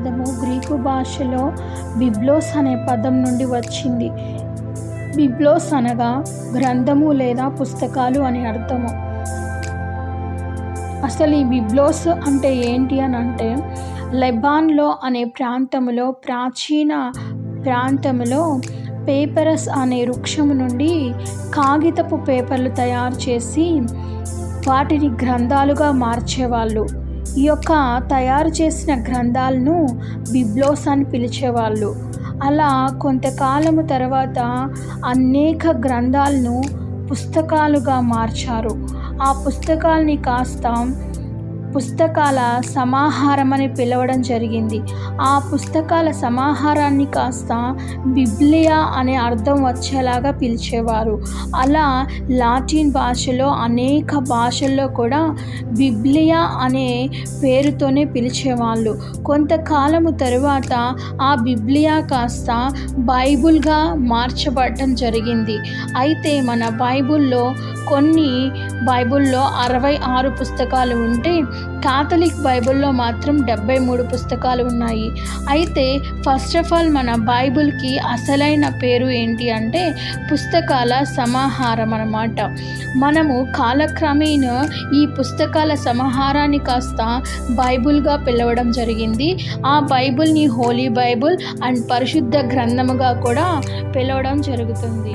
పదము గ్రీకు భాషలో బిబ్లోస్ అనే పదం నుండి వచ్చింది. బిబ్లోస్ అనగా గ్రంథము లేదా పుస్తకాలు అని అర్థము. అసలు ఈ బిబ్లోస్ అంటే ఏంటి అని అంటే లెబాన్లో అనే ప్రాంతంలో ప్రాచీన ప్రాంతంలో పేపరస్ అనే వృక్షము నుండి కాగితపు పేపర్లు తయారు చేసి వాటిని గ్రంథాలుగా మార్చేవాళ్ళు. ఈ యొక్క తయారు చేసిన గ్రంథాలను బిబ్లోస్ అని పిలిచేవాళ్ళు. అలా కొంతకాలము తర్వాత అనేక గ్రంథాలను పుస్తకాలుగా మార్చారు. ఆ పుస్తకాల్ని కాస్త పుస్తకాల సమాహారం అని పిలవడం జరిగింది. ఆ పుస్తకాల సమాహారాన్ని కాస్త బిబ్లియా అనే అర్థం వచ్చేలాగా పిలిచేవారు. అలా లాటిన్ భాషలో అనేక భాషల్లో కూడా బిబ్లియా అనే పేరుతోనే పిలిచేవాళ్ళు. కొంతకాలము తరువాత ఆ బిబ్లియా కాస్త బైబుల్గా మార్చబడటం జరిగింది. అయితే మన బైబుల్లో కొన్ని బైబుల్లో అరవై ఆరు పుస్తకాలు ఉంటే కాథలిక్ బైబిల్లో మాత్రం డెబ్బై మూడు పుస్తకాలు ఉన్నాయి. అయితే ఫస్ట్ ఆఫ్ ఆల్ మన బైబిల్కి అసలైన పేరు ఏంటి అంటే పుస్తకాల సమాహారం అన్నమాట. మనము కాలక్రమేణా ఈ పుస్తకాల సమాహారాన్ని కాస్త బైబుల్గా పిలవడం జరిగింది. ఆ బైబుల్ని హోలీ బైబుల్ అండ్ పరిశుద్ధ గ్రంథముగా కూడా పిలవడం జరుగుతుంది.